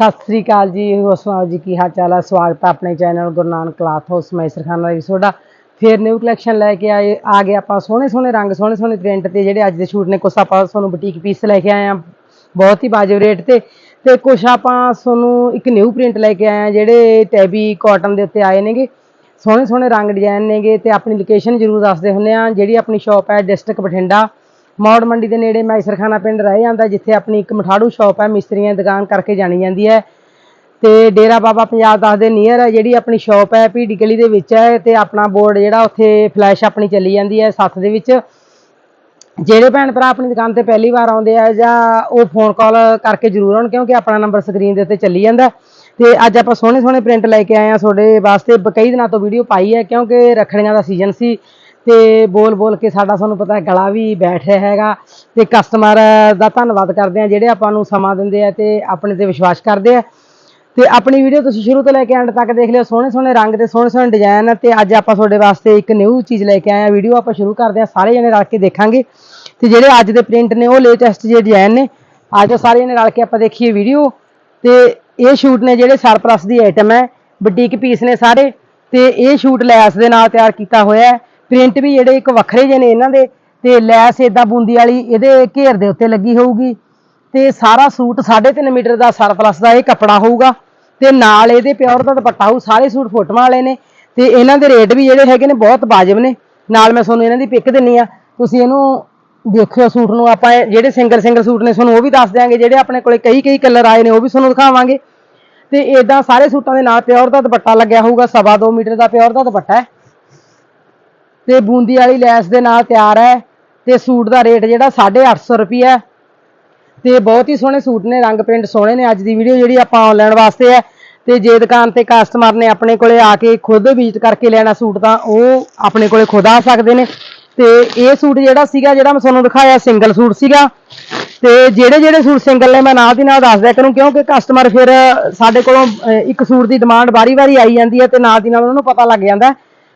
ਸਤਿ ਸ੍ਰੀ ਅਕਾਲ ਜੀ, ਹੋਰ ਸੁਣਾਓ ਜੀ, ਕੀ ਹਾਲ ਚਾਲ ਹੈ ਸਵਾਗਤ ਹੈ ਆਪਣੇ channel Guru Nanak cloth house, ਮੈਸਰ ਖਾਨਾ ਦਾ ਤੁਹਾਡਾ ਫੇਰ ਨਿਊ ਕਲੈਕਸ਼ਨ ਲੈ ਕੇ ਆਏ, ਆ ਗਏ ਆਪਾਂ ਸੋਹਣੇ ਸੋਹਣੇ ਰੰਗ, ਸੋਹਣੇ ਸੋਹਣੇ ਪ੍ਰਿੰਟ ਤੇ ਜਿਹੜੇ ਅੱਜ ਦੇ ਸ਼ੂਟ ਨੇ, ਕੁਛ ਆਪਾਂ ਤੁਹਾਨੂੰ ਬੁਟੀਕ ਪੀਸ ਲੈ ਕੇ ਆਏ ਆ, ਬਹੁਤ ਹੀ ਵਾਜਬ ਰੇਟ ਤੇ। ਤੇ ਕੁਛ ਆਪਾਂ ਤੁਹਾਨੂੰ ਇੱਕ ਨਿਊ ਪ੍ਰਿੰਟ ਲੈ ਕੇ ਆਏ ਆ, ਜਿਹੜੇ ਟੈਬੀ ਕਾਟਨ ਦੇ ਉੱਤੇ ਆਏ ਨੇਗੇ। ਸੋਹਣੇ ਸੋਹਣੇ ਰੰਗ ਡਿਜ਼ਾਈਨ ਨੇਗੇ ਤੇ ਆਪਣੀ ਲੋਕੇਸ਼ਨ ਜਰੂਰ ਦੱਸਦੇ ਹੁੰਨੇ ਆ, ਜਿਹੜੀ ਆਪਣੀ ਸ਼ਾਪ ਹੈ ਡਿਸਟ੍ਰਿਕਟ ਬਠਿੰਡਾ। ਮੌੜ ਮੰਡੀ ਦੇ ਨੇੜੇ ਮੈਸਰਖਾਨਾ ਪਿੰਡ ਰਹਿ ਜਾਂਦਾ, ਜਿੱਥੇ ਆਪਣੀ ਇੱਕ ਮਠਾੜੂ ਸ਼ਾਪ ਹੈ, ਮਿਸਤਰੀਆਂ ਦੀ ਦੁਕਾਨ ਕਰਕੇ ਜਾਣੀ ਜਾਂਦੀ ਹੈ। ਤੇ ਡੇਰਾ ਬਾਬਾ ਪੰਜਾਬ ਦੱਸ ਦੇ ਨੀਅਰ ਹੈ, ਜਿਹੜੀ ਆਪਣੀ ਸ਼ਾਪ ਹੈ ਪੀਡੀ ਗਲੀ ਦੇ ਵਿੱਚ ਹੈ, ਤੇ ਆਪਣਾ ਬੋਰਡ ਜਿਹੜਾ ਉੱਥੇ ਫਲੈਸ਼ ਆਪਣੀ ਚੱਲੀ ਜਾਂਦੀ ਹੈ ਸੱਤ ਦੇ ਵਿੱਚ। ਜਿਹੜੇ ਭੈਣ ਭਰਾ ਆਪਣੀ ਦੁਕਾਨ ਤੇ ਪਹਿਲੀ ਵਾਰ ਆਉਂਦੇ ਆ, ਜਾਂ ਉਹ ਫੋਨ ਕਾਲ ਕਰਕੇ ਜ਼ਰੂਰ ਆਉਣ, ਕਿਉਂਕਿ ਆਪਣਾ ਨੰਬਰ ਸਕਰੀਨ ਦੇ ਉੱਤੇ ਚੱਲੀ ਜਾਂਦਾ। ਤੇ ਅੱਜ ਆਪਾਂ ਸੋਹਣੇ ਸੋਹਣੇ ਪ੍ਰਿੰਟ ਲੈ ਕੇ ਆਏ ਆ ਤੁਹਾਡੇ ਵਾਸਤੇ ਕਈ ਦਿਨਾਂ ਤੋਂ ਵੀਡੀਓ ਪਾਈ ਹੈ, ਕਿਉਂਕਿ ਰੱਖੜੀਆਂ ਦਾ ਸੀਜ਼ਨ ਸੀ। ਤੇ ਬੋਲ ਬੋਲ ਕੇ ਸਾਡਾ ਸਾਨੂੰ ਪਤਾ ਹੈ ਗਲਾ ਵੀ ਬੈਠ ਰਿਹਾ ਹੈਗਾ। ਤੇ ਕਸਟਮਰ ਦਾ ਧੰਨਵਾਦ ਕਰਦੇ ਆ ਜਿਹੜੇ ਆਪਾਂ ਨੂੰ ਸਮਾਂ ਦਿੰਦੇ ਆ ਤੇ ਆਪਣੇ ਤੇ ਵਿਸ਼ਵਾਸ ਕਰਦੇ ਆ। ਤੇ ਆਪਣੀ ਵੀਡੀਓ ਤੁਸੀਂ ਸ਼ੁਰੂ ਤੋਂ ਲੈ ਕੇ ਐਂਡ ਤੱਕ ਦੇਖ ਲਿਓ। ਸੋਹਣੇ ਸੋਹਣੇ ਰੰਗ ਤੇ ਸੋਹਣੇ ਸੋਹਣੇ ਡਿਜ਼ਾਈਨ ਤੇ ਅੱਜ ਆਪਾਂ ਤੁਹਾਡੇ ਵਾਸਤੇ ਇੱਕ ਨਿਊ ਚੀਜ਼ ਲੈ ਕੇ ਆਏ ਆ। ਵੀਡੀਓ ਆਪਾਂ ਸ਼ੁਰੂ ਕਰਦੇ ਆ ਸਾਰੇ ਜਣੇ ਰਲ ਕੇ ਦੇਖਾਂਗੇ। ਤੇ ਜਿਹੜੇ ਅੱਜ ਦੇ ਪ੍ਰਿੰਟ ਨੇ, ਉਹ ਲੇਟੈਸਟ ਜੇ ਡਿਜ਼ਾਈਨ ਨੇ। ਆਜੋ ਸਾਰੇ ਜਣੇ ਰਲ ਕੇ ਆਪਾਂ ਦੇਖੀਏ ਵੀਡੀਓ ਤੇ ਇਹ ਸ਼ੂਟ ਨੇ ਜਿਹੜੇ ਸਰਪਲਸ ਦੀ ਆਈਟਮ ਹੈ। ਬੁਟੀਕ ਪੀਸ ਨੇ ਸਾਰੇ। ਤੇ ਇਹ ਸ਼ੂਟ ਲੈਸ ਦੇ ਨਾਲ ਤਿਆਰ ਕੀਤਾ ਹੋਇਆ ਹੈ। ਪ੍ਰਿੰਟ ਵੀ ਜਿਹੜੇ ਇੱਕ ਵੱਖਰੇ ਜਿਹੇ ਨੇ ਇਹਨਾਂ ਦੇ, ਤੇ ਲੈਸ ਏਦਾਂ ਬੂੰਦੀ ਵਾਲੀ, ਇਹਦੇ ਘੇਰ ਦੇ ਉੱਤੇ ਲੱਗੀ ਹੋਊਗੀ। ਤੇ ਸਾਰਾ ਸੂਟ 3.5 ਮੀਟਰ ਦਾ ਸਰਪਲਸ ਦਾ ਇਹ ਕੱਪੜਾ ਹੋਊਗਾ। ਤੇ ਨਾਲ ਇਹਦੇ ਪਿਓਰ ਦਾ ਦੁਪੱਟਾ ਹੋਊ, ਸਾਰੇ ਸੂਟ ਫੋਟੋਆਂ ਵਾਲੇ ਨੇ। ਤੇ ਇਹਨਾਂ ਦੇ ਰੇਟ ਵੀ ਜਿਹੜੇ ਹੈਗੇ ਨੇ ਬਹੁਤ ਵਾਜਬ ਨੇ। ਨਾਲ ਮੈਂ ਤੁਹਾਨੂੰ ਇਹਨਾਂ ਦੀ ਪਿਕ ਦਿੰਨੀ ਆ, ਤੁਸੀਂ ਇਹਨੂੰ ਦੇਖਿਓ ਸੂਟ ਨੂੰ, ਆਪਾਂ ਜਿਹੜੇ ਸਿੰਗਲ ਸਿੰਗਲ ਸੂਟ ਨੇ ਤੁਹਾਨੂੰ ਉਹ ਵੀ ਦੱਸ ਦਿਆਂਗੇ, ਜਿਹੜੇ ਆਪਣੇ ਕੋਲੇ ਕਈ ਕਈ ਕਲਰ ਆਏ ਨੇ ਉਹ ਵੀ ਤੁਹਾਨੂੰ ਦਿਖਾਵਾਂਗੇ। ਤੇ ਇਦਾਂ ਸਾਰੇ ਸੂਟਾਂ ਦੇ ਨਾਲ ਪਿਓਰ ਦਾ ਦੁਪੱਟਾ ਲੱਗਿਆ ਹੋਊਗਾ, ਸਵਾ ਦੋ ਮੀਟਰ ਦਾ ਪਿਓਰ ਦਾ ਦੁਪੱਟਾ ਹੈ। ਤੇ ਬੂੰਦੀ ਵਾਲੀ ਲੈਸ ਦੇ ਨਾਲ ਤਿਆਰ ਹੈ ਤੇ ਸੂਟ ਦਾ ਰੇਟ ਜਿਹੜਾ 850 ਰੁਪਏ ਹੈ। ਤੇ ਬਹੁਤ ਹੀ ਸੋਹਣੇ ਸੂਟ ਨੇ, ਰੰਗ ਪ੍ਰਿੰਟ ਸੋਹਣੇ ਨੇ। ਅੱਜ ਦੀ ਵੀਡੀਓ ਜਿਹੜੀ ਆਪਾਂ ਆਨਲਾਈਨ ਵਾਸਤੇ ਹੈ, ਤੇ ਜੇ ਦੁਕਾਨ ਤੇ ਕਸਟਮਰ ਨੇ ਆਪਣੇ ਕੋਲੇ ਆ ਕੇ ਖੁਦ ਵਿਜ਼ਿਟ ਕਰਕੇ ਲੈਣਾ ਸੂਟ ਤਾਂ ਉਹ ਆਪਣੇ ਕੋਲੇ ਖੁਦ ਆ ਸਕਦੇ ਨੇ। ਤੇ ਇਹ ਸੂਟ ਜਿਹੜਾ ਸੀਗਾ, ਜਿਹੜਾ ਮੈਂ ਤੁਹਾਨੂੰ ਦਿਖਾਇਆ ਸਿੰਗਲ ਸੂਟ ਸੀਗਾ। ਤੇ ਜਿਹੜੇ ਜਿਹੜੇ ਸੂਟ ਸਿੰਗਲ ਨੇ, ਮੈਂ ਨਾਲ ਦੀ ਨਾਲ ਦੱਸ ਦਿਆ ਕਰੂੰ ਕਿਉਂਕਿ ਕਸਟਮਰ ਫਿਰ ਸਾਡੇ ਕੋਲੋਂ ਇੱਕ ਸੂਟ ਦੀ ਡਿਮਾਂਡ ਵਾਰੀ-ਵਾਰੀ ਆਈ ਜਾਂਦੀ ਹੈ ਤੇ ਨਾਲ ਦੀ ਨਾਲ ਉਹਨਾਂ ਨੂੰ ਪਤਾ ਲੱਗ ਜਾਂਦਾ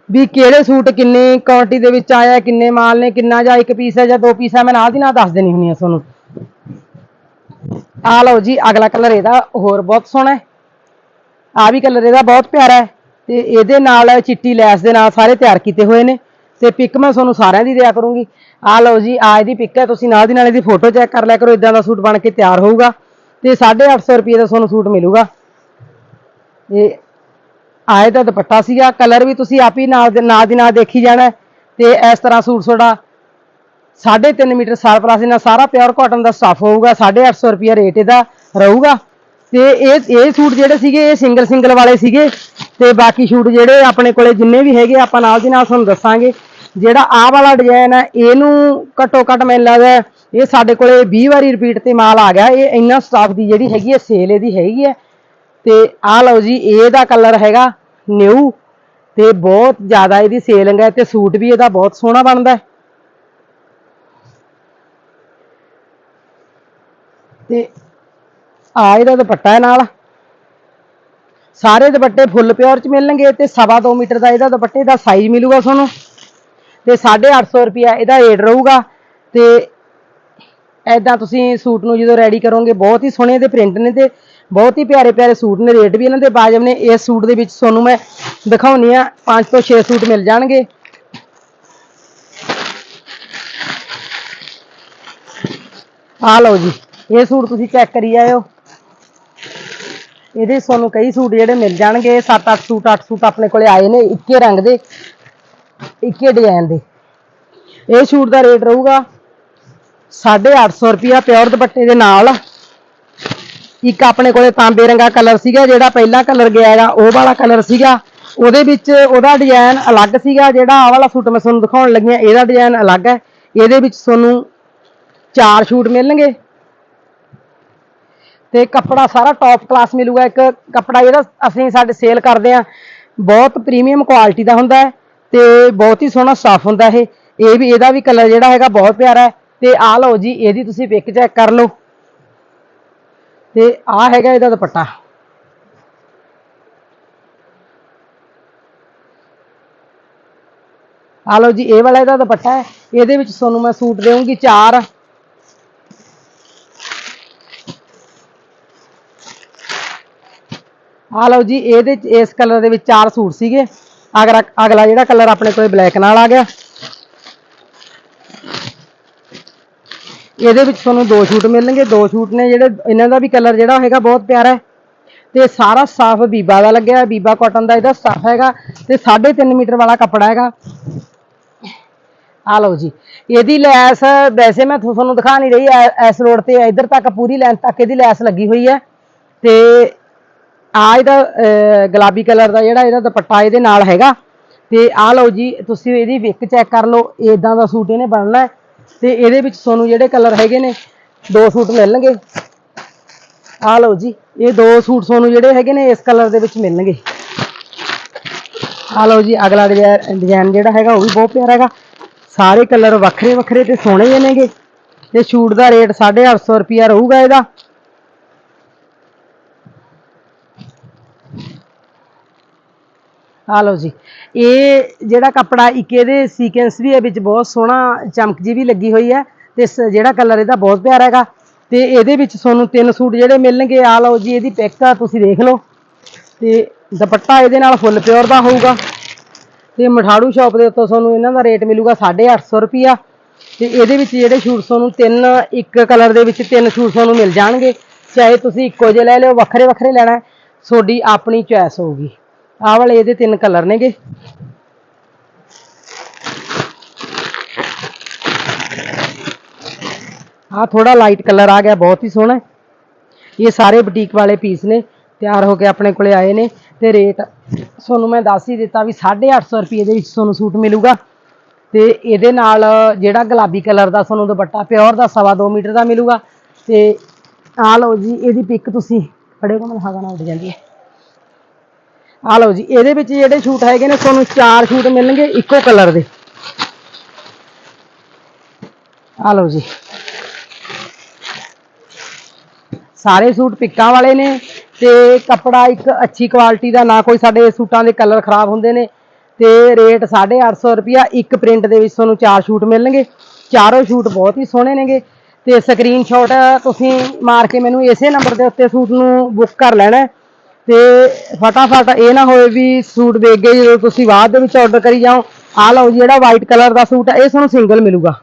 ਵੀ ਕਿਹੜੇ ਸੂਟ ਕਿੰਨੀ ਕੁਆਂਟੀਟੀ ਦੇ ਵਿੱਚ ਆਇਆ, ਕਿੰਨੇ ਮਾਲ ਨੇ, ਕਿੰਨਾ ਜਾਂ ਇੱਕ ਪੀਸ ਹੈ ਜਾਂ ਦੋ ਪੀਸ ਹੈ, ਮੈਂ ਨਾਲ ਦੀ ਨਾਲ ਦੱਸ ਦੇਣੀ ਹੁੰਦੀ ਆ ਤੁਹਾਨੂੰ। ਆ ਲਓ ਜੀ, ਅਗਲਾ ਕਲਰ ਇਹਦਾ ਹੋਰ ਬਹੁਤ ਸੋਹਣਾ ਹੈ। ਆ ਵੀ ਕਲਰ ਇਹਦਾ ਬਹੁਤ ਪਿਆਰਾ ਹੈ ਤੇ ਇਹਦੇ ਨਾਲ ਚਿੱਟੀ ਲੈਸ ਦੇ ਨਾਲ ਸਾਰੇ ਤਿਆਰ ਕੀਤੇ ਹੋਏ ਨੇ ਤੇ ਪਿਕ ਮੈਂ ਤੁਹਾਨੂੰ ਸਾਰਿਆਂ ਦੀ ਦਿਆ ਕਰੂੰਗੀ। ਆ ਲਓ ਜੀ ਆ ਇਹਦੀ ਪਿਕ ਹੈ, ਤੁਸੀਂ ਨਾਲ ਦੀ ਨਾਲ ਇਹਦੀ ਫੋਟੋ ਚੈੱਕ ਕਰ ਲਿਆ ਕਰੋ ਇਦਾਂ ਦਾ ਸੂਟ ਬਣ ਕੇ ਤਿਆਰ ਹੋਊਗਾ ਤੇ 850 ਰੁਪਏ ਦਾ ਤੁਹਾਨੂੰ ਸੂਟ ਮਿਲੂਗਾ। ਇਹ ਆਏ ਦਾ ਦੁਪੱਟਾ ਸੀਗਾ, ਕਲਰ ਵੀ ਤੁਸੀਂ ਆਪ ਹੀ ਨਾਲ ਦੇ ਨਾਲ ਦੀ ਨਾਲ ਦੇਖੀ ਜਾਣਾ ਹੈ। ਤੇ ਇਸ ਤਰ੍ਹਾਂ ਸੂਟ ਤੁਹਾਡਾ 3.5 ਮੀਟਰ ਸਰਪਲਸ ਨਾਲ ਸਾਰਾ ਪਿਓਰ ਕਾਟਨ ਦਾ ਸਟਫ ਹੋਊਗਾ 850 ਰੁਪਏ ਰੇਟ ਇਹਦਾ ਰਹੂਗਾ। ਤੇ ਇਹ ਇਹ ਸੂਟ ਜਿਹੜੇ ਸੀਗੇ, ਇਹ ਸਿੰਗਲ ਸਿੰਗਲ ਵਾਲੇ ਸੀਗੇ। ਤੇ ਬਾਕੀ ਸੂਟ ਜਿਹੜੇ ਆਪਣੇ ਕੋਲੇ ਜਿੰਨੇ ਵੀ ਹੈਗੇ, ਆਪਾਂ ਨਾਲ ਦੀ ਨਾਲ ਤੁਹਾਨੂੰ ਦੱਸਾਂਗੇ। ਜਿਹੜਾ ਆਹ ਵਾਲਾ ਡਿਜ਼ਾਈਨ ਹੈ, ਇਹਨੂੰ ਘੱਟੋ ਘੱਟ ਮੈਨੂੰ ਲੱਗਦਾ ਇਹ ਸਾਡੇ ਕੋਲੇ 20 ਵਾਰੀ ਰਿਪੀਟ ਤੇ ਮਾਲ ਆ ਗਿਆ। ਇਹ ਇੰਨਾ ਸਟਾਫ ਦੀ ਜਿਹੜੀ ਹੈਗੀ ਹੈ, ਸੇਲ ਇਹਦੀ ਹੈਗੀ ਹੈ। ਤੇ ਆਹ ਲਓ ਜੀ ਇਹਦਾ ਕਲਰ ਹੈਗਾ ਨਿਊ ਤੇ ਬਹੁਤ ਜ਼ਿਆਦਾ ਇਹਦੀ ਸੇਲਿੰਗ ਹੈ ਤੇ ਸੂਟ ਵੀ ਇਹਦਾ ਬਹੁਤ ਸੋਹਣਾ ਬਣਦਾ ਹੈ। ਤੇ ਆ ਇਹਦਾ ਦੁਪੱਟਾ ਹੈ ਨਾਲ। ਸਾਰੇ ਦੁਪੱਟੇ ਫੁੱਲ ਪਿਓਰ ਚ ਮਿਲਣਗੇ ਤੇ ਸਵਾ ਦੋ ਮੀਟਰ ਦਾ ਇਹਦਾ ਦੁਪੱਟੇ ਦਾ ਸਾਈਜ਼ ਮਿਲੂਗਾ ਤੁਹਾਨੂੰ। ਤੇ 850 ਰੁਪਿਆ ਇਹਦਾ ਰੇਟ ਰਹੂਗਾ ਤੇ ਐਦਾਂ ਤੁਸੀਂ ਸੂਟ ਨੂੰ ਜਦੋਂ ਰੈਡੀ ਕਰੋਗੇ, ਬਹੁਤ ਹੀ ਸੋਹਣੇ ਦੇ ਪ੍ਰਿੰਟ ਨੇ ਤੇ ਬਹੁਤ ਹੀ ਪਿਆਰੇ ਪਿਆਰੇ ਸੂਟ ਨੇ, ਰੇਟ ਵੀ ਇਹਨਾਂ ਦੇ ਬਾਜਬ ਨੇ। ਇਸ ਸੂਟ ਦੇ ਵਿੱਚ ਤੁਹਾਨੂੰ ਮੈਂ ਦਿਖਾਉਣੀ ਆ 5 ਤੋਂ 6 ਸੂਟ ਮਿਲ ਜਾਣਗੇ। ਆ ਲਓ ਜੀ, ਇਹ ਸੂਟ ਤੁਸੀਂ ਚੈੱਕ ਕਰੀ ਆਇਓ। ਇਹਦੇ ਤੁਹਾਨੂੰ ਕਈ ਸੂਟ ਜਿਹੜੇ ਮਿਲ ਜਾਣਗੇ 7-8 ਸੂਟ 8 ਸੂਟ ਆਪਣੇ ਕੋਲੇ ਆਏ ਨੇ, ਇੱਕੇ ਰੰਗ ਦੇ, ਇੱਕੇ ਡਿਜ਼ਾਈਨ ਦੇ। ਇਹ ਸੂਟ ਦਾ ਰੇਟ ਰਹੂਗਾ 850 ਰੁਪਿਆ ਪਿਓਰ ਦੁਪੱਟੇ ਦੇ ਨਾਲ। ਇੱਕ ਆਪਣੇ ਕੋਲੇ ਤਾਂਬੇ ਰੰਗਾ ਕਲਰ ਸੀਗਾ, ਜਿਹੜਾ ਪਹਿਲਾ ਕਲਰ ਗਿਆ ਹੈਗਾ, ਉਹ ਵਾਲਾ ਕਲਰ ਸੀਗਾ। ਉਹਦੇ ਵਿੱਚ ਉਹਦਾ ਡਿਜ਼ਾਈਨ ਅਲੱਗ ਸੀਗਾ, ਜਿਹੜਾ ਆਹ ਵਾਲਾ ਸੂਟ ਮੈਂ ਤੁਹਾਨੂੰ ਦਿਖਾਉਣ ਲੱਗੀ ਇਹਦਾ ਡਿਜ਼ਾਈਨ ਅਲੱਗ ਹੈ। ਇਹਦੇ ਵਿੱਚ ਤੁਹਾਨੂੰ ਚਾਰ ਸ਼ੂਟ ਮਿਲਣਗੇ। ਤੇ ਕੱਪੜਾ ਸਾਰਾ ਟੌਪ ਕਲਾਸ ਮਿਲੂਗਾ। ਇੱਕ ਕੱਪੜਾ ਜਿਹੜਾ ਅਸੀਂ ਸਾਡੇ ਸੇਲ ਕਰਦੇ ਆ ਬਹੁਤ ਪ੍ਰੀਮੀਅਮ ਕੁਆਲਿਟੀ ਦਾ ਹੁੰਦਾ ਹੈ ਤੇ ਬਹੁਤ ਹੀ ਸੋਹਣਾ ਸਾਫ਼ ਹੁੰਦਾ ਇਹ। ਇਹ ਵੀ, ਇਹਦਾ ਵੀ ਕਲਰ ਜਿਹੜਾ ਹੈਗਾ ਬਹੁਤ ਪਿਆਰਾ ਹੈ। ਤੇ ਆ ਲਓ ਜੀ, ਇਹਦੀ ਤੁਸੀਂ ਪਿਕ ਚੈੱਕ ਕਰ ਲਓ। ਤੇ ਆਹ ਹੈਗਾ ਇਹਦਾ ਦੁਪੱਟਾ। ਆ ਲਓ ਜੀ, ਇਹ ਵਾਲਾ ਇਹਦਾ ਦੁਪੱਟਾ ਹੈ। ਇਹਦੇ ਵਿੱਚ ਤੁਹਾਨੂੰ ਮੈਂ ਸੂਟ ਦੇਵਾਂਗੀ ਚਾਰ। ਆ ਲਓ ਜੀ, ਇਹਦੇ ਇਸ ਕਲਰ ਦੇ ਵਿੱਚ ਚਾਰ ਸੂਟ ਸੀਗੇ। ਅਗਲਾ ਅਗਲਾ ਜਿਹੜਾ ਕਲਰ ਆਪਣੇ ਕੋਲ ਬਲੈਕ ਨਾਲ ਆ ਗਿਆ। ਇਹਦੇ ਵਿੱਚ ਤੁਹਾਨੂੰ ਦੋ ਸੂਟ ਮਿਲਣਗੇ, ਦੋ ਸੂਟ ਨੇ ਜਿਹੜੇ ਇਹਨਾਂ ਦਾ ਵੀ ਕਲਰ ਜਿਹੜਾ ਹੈਗਾ ਬਹੁਤ ਪਿਆਰਾ ਹੈ। ਤੇ ਸਾਰਾ ਸਾਫ਼ ਬੀਬਾ ਦਾ ਲੱਗਿਆ ਹੈ ਬੀਬਾ ਕਾਟਨ ਦਾ ਇਹਦਾ ਸਟਫ ਹੈਗਾ ਤੇ 3.5 ਮੀਟਰ ਵਾਲਾ ਕੱਪੜਾ ਹੈਗਾ। ਆ ਲਓ ਜੀ, ਇਹਦੀ ਲੈਸ ਵੈਸੇ ਮੈਂ ਤੁਹਾਨੂੰ ਦਿਖਾ ਨਹੀਂ ਰਹੀ, ਐ- ਇਸ ਰੋਡ ਤੇ ਇੱਧਰ ਤੱਕ ਪੂਰੀ ਲੈਂਥ ਤੱਕ ਇਹਦੀ ਲੈਸ ਲੱਗੀ ਹੋਈ ਹੈ। ਤੇ ਆ ਇਹਦਾ ਗੁਲਾਬੀ ਕਲਰ ਦਾ ਜਿਹੜਾ ਇਹਦਾ ਦੁਪੱਟਾ ਇਹਦੇ ਨਾਲ ਹੈਗਾ। ਤੇ ਆ ਲਓ ਜੀ, ਤੁਸੀਂ ਇਹਦੀ ਵਿਕ ਚੈੱਕ ਕਰ ਲਓ ਇਦਾਂ ਦਾ ਸੂਟ ਇਹਨੇ ਬਣਨਾ ਹੈ। ਤੇ ਇਹਦੇ ਵਿੱਚ ਤੁਹਾਨੂੰ ਜਿਹੜੇ ਕਲਰ ਹੈਗੇ ਨੇ, ਦੋ ਸੂਟ ਮਿਲਣਗੇ। ਆ ਲਓ ਜੀ, ਇਹ ਦੋ ਸੂਟ ਤੁਹਾਨੂੰ ਜਿਹੜੇ ਹੈਗੇ ਨੇ, ਇਸ ਕਲਰ ਦੇ ਵਿੱਚ ਮਿਲਣਗੇ। ਆ ਲਓ ਜੀ, ਅਗਲਾ ਡਿਜ਼ਾਈਨ ਜਿਹੜਾ ਹੈਗਾ, ਉਹ ਵੀ ਬਹੁਤ ਪਿਆਰਾ ਹੈਗਾ। ਸਾਰੇ ਕਲਰ ਵੱਖਰੇ ਵੱਖਰੇ ਤੇ ਸੋਹਣੇ ਜਿਹੇ ਤੇ ਸ਼ੂਟ ਦਾ ਰੇਟ 850 ਰੁਪਿਆ ਰਹੂਗਾ ਇਹਦਾ। ਆ ਲਓ ਜੀ। ਇਹ ਜਿਹੜਾ ਕੱਪੜਾ ਇੱਕ ਇਹਦੇ ਸੀਕੁਐਂਸ ਵੀ ਹੈ ਵਿੱਚ ਬਹੁਤ ਸੋਹਣਾ ਚਮਕ ਜੀ ਵੀ ਲੱਗੀ ਹੋਈ ਹੈ ਤੇ ਸ- ਜਿਹੜਾ ਕਲਰ ਇਹਦਾ ਬਹੁਤ ਪਿਆਰਾ ਹੈਗਾ। ਤੇ ਇਹਦੇ ਵਿੱਚ ਤੁਹਾਨੂੰ ਤਿੰਨ ਸੂਟ ਜਿਹੜੇ ਮਿਲਣਗੇ ਆ ਲਓ ਜੀ, ਇਹਦੀ ਪਿਕ ਆ, ਤੁਸੀਂ ਦੇਖ ਲਓ। ਤੇ ਦੁਪੱਟਾ ਇਹਦੇ ਨਾਲ ਫੁੱਲ ਪਿਓਰ ਦਾ ਹੋਊਗਾ। ਤੇ ਮਠਾੜੂ ਸ਼ਾਪ ਦੇ ਉੱਤੋਂ ਤੁਹਾਨੂੰ ਇਹਨਾਂ ਦਾ ਰੇਟ ਮਿਲੂਗਾ 850 ਰੁਪਿਆ ਤੇ ਇਹਦੇ ਵਿੱਚ ਜਿਹੜੇ ਸ਼ੂਟ ਤੁਹਾਨੂੰ ਤਿੰਨ, ਇੱਕ ਕਲਰ ਦੇ ਵਿੱਚ ਤਿੰਨ ਸ਼ੂਟ ਤੁਹਾਨੂੰ ਮਿਲ ਜਾਣਗੇ। ਚਾਹੇ ਤੁਸੀਂ ਇੱਕੋ ਜਿਹੇ ਲੈ ਲਿਓ ਵੱਖਰੇ ਵੱਖਰੇ ਲੈਣਾ ਤੁਹਾਡੀ ਆਪਣੀ ਚੋਇਸ ਹੋਊਗੀ। ਆਹ ਵਾਲੇ ਇਹਦੇ ਤਿੰਨ ਕਲਰ ਨੇਗੇ। ਆਹ ਥੋੜਾ ਲਾਈਟ ਕਲਰ ਆ ਗਿਆ, ਬਹੁਤ ਹੀ ਸੋਹਣਾ। ਇਹ ਸਾਰੇ ਬੁਟੀਕ ਵਾਲੇ ਪੀਸ ਨੇ, ਤਿਆਰ ਹੋ ਕੇ ਆਪਣੇ ਕੋਲੇ ਆਏ ਨੇ ਤੇ ਰੇਟ ਤੁਹਾਨੂੰ ਮੈਂ ਦੱਸ ਹੀ ਦਿੱਤਾ ਵੀ 850 ਰੁਪਏ ਦੇ ਵਿੱਚ ਤੁਹਾਨੂੰ ਸੂਟ ਮਿਲੂਗਾ। ਤੇ ਇਹਦੇ ਨਾਲ ਜਿਹੜਾ ਗੁਲਾਬੀ ਕਲਰ ਦਾ ਤੁਹਾਨੂੰ ਦੁਪੱਟਾ ਪਿਓਰ ਦਾ ਸਵਾ ਦੋ ਮੀਟਰ ਦਾ ਮਿਲੂਗਾ। ਤੇ ਆ ਲਓ ਜੀ, ਇਹਦੀ ਪਿਕ ਤੁਸੀਂ ਫੜੇ ਕੋ ਮਨ ਹਵਾ ਨਾਲ ਉੱਡ ਜਾਂਦੀ ਹੈ। ਆ ਲਓ ਜੀ, ਇਹਦੇ ਵਿੱਚ ਜਿਹੜੇ ਸ਼ੂਟ ਹੈਗੇ ਨੇ, ਤੁਹਾਨੂੰ ਚਾਰ ਸ਼ੂਟ ਮਿਲਣਗੇ ਇੱਕੋ ਕਲਰ ਦੇ। ਆ ਲਓ ਜੀ। ਸਾਰੇ ਸੂਟ ਪਿੱਕਾਂ ਵਾਲੇ ਨੇ ਤੇ ਕੱਪੜਾ ਇੱਕ ਅੱਛੀ ਕੁਆਲਿਟੀ ਦਾ, ਨਾ ਕੋਈ ਸਾਡੇ ਸੂਟਾਂ ਦੇ ਕਲਰ ਖਰਾਬ ਹੁੰਦੇ ਨੇ। ਤੇ ਰੇਟ 850 ਰੁਪਿਆ ਇੱਕ ਪ੍ਰਿੰਟ ਦੇ ਵਿੱਚ ਤੁਹਾਨੂੰ ਚਾਰ ਸ਼ੂਟ ਮਿਲਣਗੇ। ਚਾਰੋਂ ਸ਼ੂਟ ਬਹੁਤ ਹੀ ਸੋਹਣੇ ਨੇਗੇ। ਤੇ ਸਕਰੀਨਸ਼ਾਟ ਤੁਸੀਂ ਮਾਰ ਕੇ ਮੈਨੂੰ ਇਸੇ ਨੰਬਰ ਦੇ ਉੱਤੇ ਸੂਟ ਨੂੰ ਬੁੱਕ ਕਰ ਲੈਣਾ। ਤੇ ਫਟਾਫਟ ਇਹ ਨਾ ਹੋਏ ਵੀ ਸੂਟ ਵੇਚ ਗਏ ਜਦੋਂ ਤੁਸੀਂ ਬਾਅਦ ਦੇ ਵਿੱਚ ਆਰਡਰ ਕਰੀ ਜਾਓ ਆ ਲਓ ਜਿਹੜਾ ਵਾਈਟ ਕਲਰ ਦਾ ਸੂਟ ਹੈ, ਇਹ ਤੁਹਾਨੂੰ ਸਿੰਗਲ ਮਿਲੂਗਾ।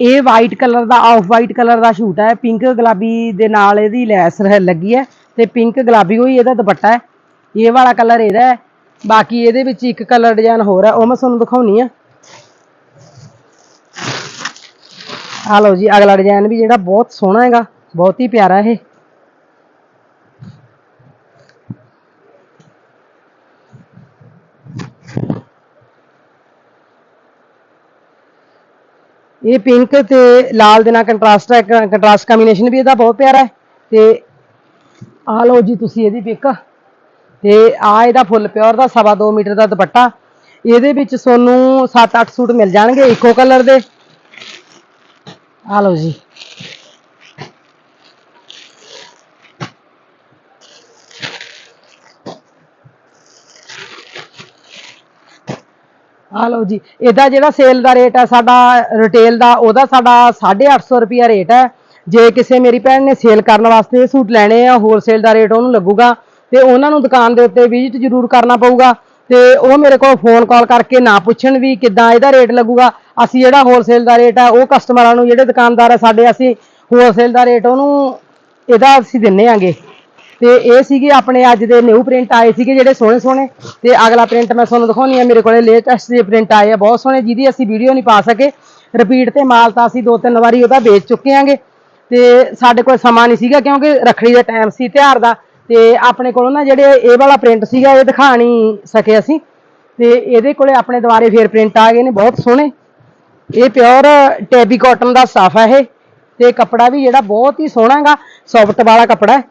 ਇਹ ਵਾਈਟ ਕਲਰ ਦਾ ਆਫ ਵਾਈਟ ਕਲਰ ਦਾ ਸ਼ੂਟ ਹੈ ਪਿੰਕ ਗੁਲਾਬੀ ਦੇ ਨਾਲ ਇਹਦੀ ਲੈਸ ਲੱਗੀ ਹੈ, ਤੇ ਪਿੰਕ ਗੁਲਾਬੀ ਹੋਈ, ਇਹਦਾ ਦੁਪੱਟਾ ਹੈ। ਇਹ ਵਾਲਾ ਕਲਰ ਇਹਦਾ ਹੈ, ਬਾਕੀ ਇਹਦੇ ਵਿੱਚ ਇੱਕ ਕਲਰ ਡਿਜ਼ਾਈਨ ਹੋਰ ਹੈ, ਉਹ ਮੈਂ ਤੁਹਾਨੂੰ ਦਿਖਾਉਣੀ ਆ। ਆ ਲਓ ਜੀ, ਅਗਲਾ ਡਿਜ਼ਾਈਨ ਵੀ ਜਿਹੜਾ ਬਹੁਤ ਸੋਹਣਾ ਹੈਗਾ, ਬਹੁਤ ਹੀ ਪਿਆਰਾ ਇਹ। ਇਹ ਪਿੰਕ ਤੇ ਲਾਲ ਦੇ ਨਾਲ ਕੰਟਰਾਸਟ ਹੈ ਕੰਟਰਾਸਟ ਕੰਬੀਨੇਸ਼ਨ ਵੀ ਇਹਦਾ ਬਹੁਤ ਪਿਆਰਾ ਹੈ। ਤੇ ਆ ਲਓ ਜੀ, ਤੁਸੀਂ ਇਹਦੀ ਪਿਕ ਤੇ ਆ ਇਹਦਾ ਫੁੱਲ ਪਿਓਰ ਦਾ ਸਵਾ ਦੋ ਮੀਟਰ ਦਾ ਦੁਪੱਟਾ। ਇਹਦੇ ਵਿੱਚ ਤੁਹਾਨੂੰ 7-8 ਸੂਟ ਮਿਲ ਜਾਣਗੇ ਇੱਕੋ ਕਲਰ ਦੇ। ਆ ਲਓ ਜੀ ਆ ਲਓ ਜੀ ਇਹਦਾ ਜਿਹੜਾ ਸੇਲ ਦਾ ਰੇਟ ਹੈ ਸਾਡਾ ਰਿਟੇਲ ਦਾ, ਉਹਦਾ ਸਾਡਾ 850 ਰੁਪਿਆ ਰੇਟ ਹੈ। ਜੇ ਕਿਸੇ ਮੇਰੀ ਭੈਣ ਨੇ ਸੇਲ ਕਰਨ ਵਾਸਤੇ ਸੂਟ ਲੈਣੇ ਆ ਹੋਲਸੇਲ ਦਾ ਰੇਟ ਉਹਨੂੰ ਲੱਗੂਗਾ। ਤੇ ਉਹਨਾਂ ਨੂੰ ਦੁਕਾਨ ਦੇ ਉੱਤੇ ਵਿਜ਼ਿਟ ਜ਼ਰੂਰ ਕਰਨਾ ਪਊਗਾ। ਤੇ ਉਹ ਮੇਰੇ ਕੋਲ ਫੋਨ ਕਾਲ ਕਰਕੇ ਨਾ ਪੁੱਛਣ ਵੀ ਕਿੱਦਾਂ ਇਹਦਾ ਰੇਟ ਲੱਗੂਗਾ। ਅਸੀਂ ਜਿਹੜਾ ਹੋਲਸੇਲ ਦਾ ਰੇਟ ਆ, ਉਹ ਕਸਟਮਰਾਂ ਨੂੰ, ਜਿਹੜੇ ਦੁਕਾਨਦਾਰ ਆ ਸਾਡੇ, ਅਸੀਂ ਹੋਲਸੇਲ ਦਾ ਰੇਟ ਉਹਨੂੰ ਇਹਦਾ ਅਸੀਂ ਦਿੰਨੇ ਆਂਗੇ। ਤੇ ਇਹ ਸੀਗੇ ਆਪਣੇ ਅੱਜ ਦੇ ਨਿਊ ਪ੍ਰਿੰਟ ਆਏ ਸੀਗੇ ਜਿਹੜੇ ਸੋਹਣੇ ਸੋਹਣੇ। ਤੇ ਅਗਲਾ ਪ੍ਰਿੰਟ ਮੈਂ ਤੁਹਾਨੂੰ ਦਿਖਾਉਣੀ ਆ, ਮੇਰੇ ਕੋਲੇ ਲੇਟੈਸਟ ਦੇ ਪ੍ਰਿੰਟ ਆਏ ਆ, ਬਹੁਤ ਸੋਹਣੇ, ਜਿਹਦੀ ਅਸੀਂ ਵੀਡੀਓ ਨਹੀਂ ਪਾ ਸਕੇ। ਰਿਪੀਟ ਤੇ ਮਾਲ ਤਾਂ ਅਸੀਂ ਦੋ ਤਿੰਨ ਵਾਰੀ ਉਹਦਾ ਵੇਚ ਚੁੱਕੇ ਆਂਗੇ। ਤੇ ਸਾਡੇ ਕੋਲ ਸਮਾਂ ਨਹੀਂ ਸੀਗਾ ਕਿਉਂਕਿ ਰੱਖੜੀ ਦਾ ਟਾਈਮ ਸੀ, ਤਿਉਹਾਰ ਦਾ। ਤੇ ਆਪਣੇ ਕੋਲੋਂ ਨਾ ਜਿਹੜੇ ਇਹ ਵਾਲਾ ਪ੍ਰਿੰਟ ਸੀਗਾ, ਇਹ ਦਿਖਾ ਨਹੀਂ ਸਕੇ ਅਸੀਂ। ਤੇ ਇਹਦੇ ਕੋਲੇ ਆਪਣੇ ਦੁਆਰੇ ਫੇਰ ਪ੍ਰਿੰਟ ਆ ਗਏ ਨੇ, ਬਹੁਤ ਸੋਹਣੇ। ਇਹ ਪਿਓਰ ਟੈਬੀ ਕਾਟਨ ਦਾ ਸਟਾਫ ਹੈ ਇਹ, ਤੇ ਕੱਪੜਾ ਵੀ ਜਿਹੜਾ ਬਹੁਤ ਹੀ ਸੋਹਣਾ ਹੈਗਾ ਸੌਫਟ ਵਾਲਾ ਕੱਪੜਾ ਹੈ।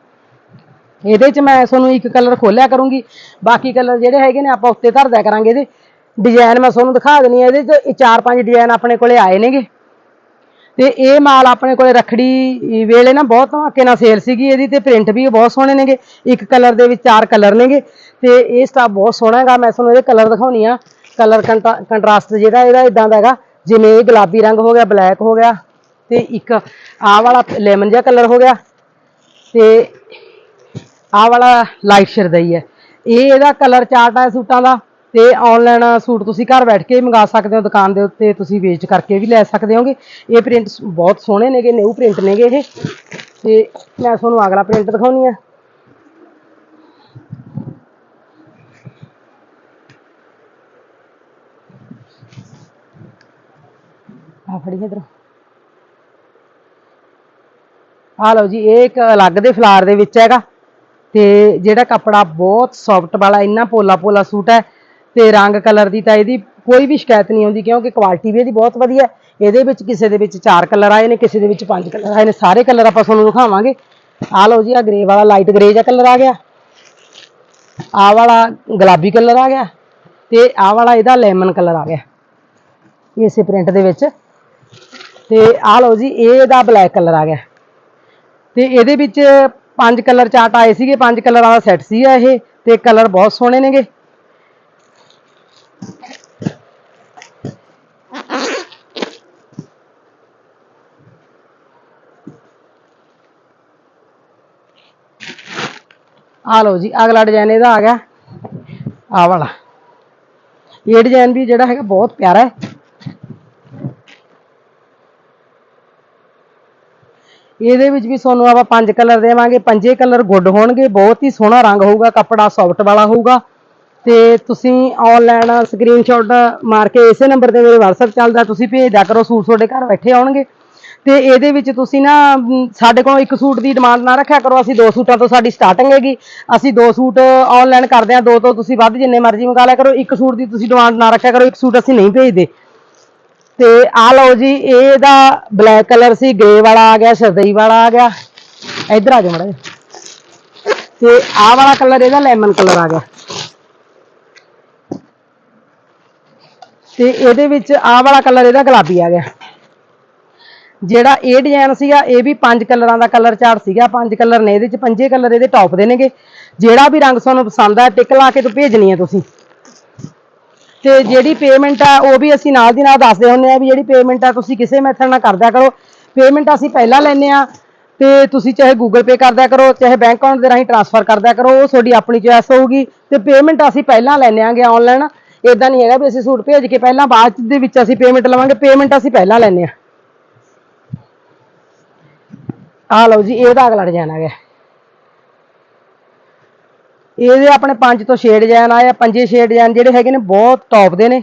ਇਹਦੇ ਚ ਮੈਂ ਤੁਹਾਨੂੰ ਇੱਕ ਕਲਰ ਖੋਲਿਆ ਕਰੂੰਗੀ। ਬਾਕੀ ਕਲਰ ਜਿਹੜੇ ਹੈਗੇ ਨੇ ਆਪਾਂ ਉੱਤੇ ਧਰ ਦਿਆ ਕਰਾਂਗੇ ਇਹਦੇ। ਡਿਜ਼ਾਈਨ ਮੈਂ ਤੁਹਾਨੂੰ ਦਿਖਾ ਦੇਣੀ ਹੈ ਇਹਦੇ ਚ ਚਾਰ ਪੰਜ ਡਿਜ਼ਾਈਨ ਆਪਣੇ ਕੋਲੇ ਆਏ ਨੇਗੇ। ਤੇ ਇਹ ਮਾਲ ਆਪਣੇ ਕੋਲੇ ਰਖੜੀ ਵੇਲੇ ਨਾ ਬਹੁਤ ਧਮਾਕੇ ਨਾਲ ਸੇਲ ਸੀਗੀ ਇਹਦੀ, ਤੇ ਪ੍ਰਿੰਟ ਵੀ ਬਹੁਤ ਸੋਹਣੇ ਨੇਗੇ। ਇੱਕ ਕਲਰ ਦੇ ਵਿੱਚ ਚਾਰ ਕਲਰ ਨੇਗੇ। ਤੇ ਇਹ ਸਟਾਫ ਬਹੁਤ ਸੋਹਣਾ ਹੈਗਾ, ਮੈਂ ਤੁਹਾਨੂੰ ਇਹਦੇ ਕਲਰ ਦਿਖਾਉਣੀ ਆ। ਕਲਰ ਕੰਟਰਾਸਟ ਜਿਹੜਾ ਇਹਦਾ ਇਦਾਂ ਦਾ ਹੈਗਾ। ਜਿਵੇਂ ਇਹ ਗੁਲਾਬੀ ਰੰਗ ਹੋ ਗਿਆ, ਬਲੈਕ ਹੋ ਗਿਆ ਤੇ ਇੱਕ ਆਹ ਵਾਲਾ ਲੈਮਨ ਜਿਹਾ ਕਲਰ ਹੋ ਗਿਆ ਤੇ ਆਹ ਵਾਲਾ ਲਾਈਟ ਸ਼ਰਦਈ ਹੈ। ਇਹ ਇਹਦਾ ਕਲਰ ਚਾਰਟ ਹੈ ਸੂਟਾਂ ਦਾ ਤੇ ਆਨਲਾਈਨ ਸੂਟ ਤੁਸੀਂ ਘਰ ਬੈਠ ਕੇ ਵੀ ਮੰਗਾ ਸਕਦੇ ਹੋ, ਦੁਕਾਨ ਦੇ ਉੱਤੇ ਤੁਸੀਂ ਵੇਚ ਕਰਕੇ ਵੀ ਲੈ ਸਕਦੇ ਹੋਗੇ। ਇਹ ਪ੍ਰਿੰਟ ਬਹੁਤ ਸੋਹਣੇ ਨੇਗੇ ਨਿਊ ਪ੍ਰਿੰਟ ਨੇਗੇ ਇਹ ਤੇ ਮੈਂ ਤੁਹਾਨੂੰ ਅਗਲਾ ਪ੍ਰਿੰਟ ਦਿਖਾਉਣੀ ਆ। ਆ ਫੜੀ ਇਧਰ। ਆ ਲਓ ਜੀ, ਇਹ ਇੱਕ ਅਲੱਗ ਦੇ ਫਲਾਰ ਦੇ ਵਿੱਚ ਹੈਗਾ। ਤੇ ਜਿਹੜਾ ਕੱਪੜਾ ਬਹੁਤ ਸੌਫਟ ਵਾਲਾ, ਇੰਨਾ ਪੋਲਾ ਪੋਲਾ ਸੂਟ ਹੈ, ਤੇ ਰੰਗ ਕਲਰ ਦੀ ਤਾਂ ਇਹਦੀ ਕੋਈ ਵੀ ਸ਼ਿਕਾਇਤ ਨਹੀਂ ਆਉਂਦੀ ਕਿਉਂਕਿ ਕੁਆਲਿਟੀ ਵੀ ਇਹਦੀ ਬਹੁਤ ਵਧੀਆ ਇਹਦੇ ਵਿੱਚ ਕਿਸੇ ਦੇ ਵਿੱਚ ਚਾਰ ਕਲਰ ਆਏ ਨੇ, ਕਿਸੇ ਦੇ ਵਿੱਚ ਪੰਜ ਕਲਰ ਆਏ ਨੇ, ਸਾਰੇ ਕਲਰ ਆਪਾਂ ਤੁਹਾਨੂੰ ਦਿਖਾਵਾਂਗੇ। ਆ ਲਓ ਜੀ, ਆ ਗ੍ਰੇ ਵਾਲਾ ਲਾਈਟ ਗ੍ਰੇ ਜਿਹਾ ਕਲਰ ਆ ਗਿਆ। ਆ ਵਾਲਾ ਗੁਲਾਬੀ ਕਲਰ ਆ ਗਿਆ, ਤੇ ਆ ਵਾਲਾ ਇਹਦਾ ਲੈਮਨ ਕਲਰ ਆ ਗਿਆ। ਇਸੇ ਪ੍ਰਿੰਟ ਦੇ ਵਿੱਚ। ਤੇ ਆ ਲਓ ਜੀ ਇਹ ਇਹਦਾ ਬਲੈਕ ਕਲਰ ਆ ਗਿਆ। ਤੇ ਇਹਦੇ ਵਿੱਚ ਪੰਜ ਕਲਰ ਚਾਰਟ ਆਏ ਸੀਗੇ, ਪੰਜ ਕਲਰਾਂ ਦਾ ਸੈੱਟ ਸੀਗਾ ਇਹ, ਤੇ ਕਲਰ ਬਹੁਤ ਸੋਹਣੇ ਨੇਗੇ। ਆ ਲਓ ਜੀ, ਅਗਲਾ ਡਿਜ਼ਾਈਨ ਇਹਦਾ ਆ ਗਿਆ। ਆ ਵਾਲਾ। ਇਹ ਡਿਜ਼ਾਈਨ ਵੀ ਜਿਹੜਾ ਹੈਗਾ ਬਹੁਤ ਪਿਆਰਾ ਹੈ। ਇਹਦੇ ਵਿੱਚ ਵੀ ਤੁਹਾਨੂੰ ਆਪਾਂ ਪੰਜ ਕਲਰ ਦੇਵਾਂਗੇ। ਪੰਜੇ ਕਲਰ ਗੁੱਡ ਹੋਣਗੇ, ਬਹੁਤ ਹੀ ਸੋਹਣਾ ਰੰਗ ਹੋਊਗਾ, ਕੱਪੜਾ ਸੌਫਟ ਵਾਲਾ ਹੋਊਗਾ। ਤੇ ਤੁਸੀਂ ਆਨਲਾਈਨ ਸਕਰੀਨਸ਼ਾਟ ਮਾਰ ਕੇ ਇਸੇ ਨੰਬਰ ਤੇ ਮੇਰੇ WhatsApp ਚੱਲਦਾ, ਤੁਸੀਂ ਭੇਜ ਦਿਆ ਕਰੋ, ਸੂਟ ਤੁਹਾਡੇ ਘਰ ਬੈਠੇ ਆਉਣਗੇ। ਤੇ ਇਹਦੇ ਵਿੱਚ ਤੁਸੀਂ ਨਾ ਸਾਡੇ ਕੋਲ ਇੱਕ ਸੂਟ ਦੀ ਡਿਮਾਂਡ ਨਾ ਰੱਖਿਆ ਕਰੋ, ਅਸੀਂ ਦੋ ਸੂਟਾਂ ਤੋਂ ਸਾਡੀ ਸਟਾਰਟਿੰਗ ਹੈਗੀ। ਅਸੀਂ ਦੋ ਸੂਟ ਆਨਲਾਈਨ ਕਰਦੇ ਹਾਂ, ਦੋ ਤੋਂ ਤੁਸੀਂ ਵੱਧ ਜਿੰਨੇ ਮਰਜ਼ੀ ਮੰਗਾ ਲਿਆ ਕਰੋ, ਇੱਕ ਸੂਟ ਦੀ ਤੁਸੀਂ ਡਿਮਾਂਡ ਨਾ ਰੱਖਿਆ ਕਰੋ, ਇੱਕ ਸੂਟ ਅਸੀਂ ਨਹੀਂ ਭੇਜਦੇ। ਤੇ ਆ ਲਓ ਜੀ, ਇਹਦਾ ਬਲੈਕ ਕਲਰ ਸੀ ਗ੍ਰੇ ਵਾਲਾ ਆ ਗਿਆ ਸਰਦਈ ਵਾਲਾ ਆ ਗਿਆ। ਇੱਧਰ ਆ ਜਾ ਮੜਾ ਤੇ ਆਹ ਵਾਲਾ ਕਲਰ ਇਹਦਾ ਲੈਮਨ ਕਲਰ ਆ ਗਿਆ। ਤੇ ਇਹਦੇ ਵਿੱਚ ਆਹ ਵਾਲਾ ਕਲਰ ਇਹਦਾ ਗੁਲਾਬੀ ਆ ਗਿਆ। ਜਿਹੜਾ ਇਹ ਡਿਜ਼ਾਈਨ ਸੀਗਾ, ਇਹ ਵੀ ਪੰਜ ਕਲਰਾਂ ਦਾ ਕਲਰ ਚਾਰਟ ਸੀਗਾ। ਪੰਜ ਕਲਰ ਨੇ ਇਹਦੇ ਚ, ਪੰਜੇ ਕਲਰ ਇਹਦੇ ਟੌਪ ਦੇ ਨੇਗੇ। ਜਿਹੜਾ ਵੀ ਰੰਗ ਤੁਹਾਨੂੰ ਪਸੰਦ ਆ, ਟਿਕ ਲਾ ਕੇ ਤੋਂ ਭੇਜਣੀ ਹੈ ਤੁਸੀਂ। ਤੇ ਜਿਹੜੀ ਪੇਮੈਂਟ ਆ, ਉਹ ਵੀ ਅਸੀਂ ਨਾਲ ਦੀ ਨਾਲ ਦੱਸਦੇ ਹੁੰਦੇ ਆ ਵੀ ਜਿਹੜੀ ਪੇਮੈਂਟ ਆ, ਤੁਸੀਂ ਕਿਸੇ ਮੈਥਡ ਨਾਲ ਕਰਦਿਆ ਕਰੋ। ਪੇਮੈਂਟ ਅਸੀਂ ਪਹਿਲਾਂ ਲੈਨੇ ਆ, ਤੇ ਤੁਸੀਂ ਚਾਹੇ ਗੂਗਲ ਪੇ ਕਰਦਿਆ ਕਰੋ, ਚਾਹੇ ਬੈਂਕ ਅਕਾਊਂਟ ਦੇ ਰਾਹੀਂ ਟ੍ਰਾਂਸਫਰ ਕਰਦਿਆ ਕਰੋ, ਉਹ ਤੁਹਾਡੀ ਆਪਣੀ ਚੋਇਸ ਹੋਊਗੀ। ਤੇ ਪੇਮੈਂਟ ਅਸੀਂ ਪਹਿਲਾਂ ਲੈਨੇ ਆਂਗੇ ਆਨਲਾਈਨ ਇਦਾਂ ਨਹੀਂ ਹੈਗਾ ਵੀ ਅਸੀਂ ਸੂਟ ਭੇਜ ਕੇ ਪਹਿਲਾਂ ਬਾਅਦ ਦੇ ਵਿੱਚ ਅਸੀਂ ਪੇਮੈਂਟ ਲਵਾਂਗੇ ਪੇਮੈਂਟ ਅਸੀਂ ਪਹਿਲਾਂ ਲੈਨੇ ਆ। ਆ ਲਓ ਜੀ ਇਹਦਾ ਅਗਲਾ ਡਿਜ਼ਾਈਨ ਆ ਗਿਆ ਇਹਦੇ ਆਪਣੇ ਪੰਜ ਤੋਂ 6 ਡਿਜ਼ਾਈਨ ਆਏ ਆ, ਪੰਜੇ 6 ਡਿਜ਼ਾਈਨ ਜਿਹੜੇ ਹੈਗੇ ਨੇ ਬਹੁਤ ਟੌਪ ਦੇ ਨੇ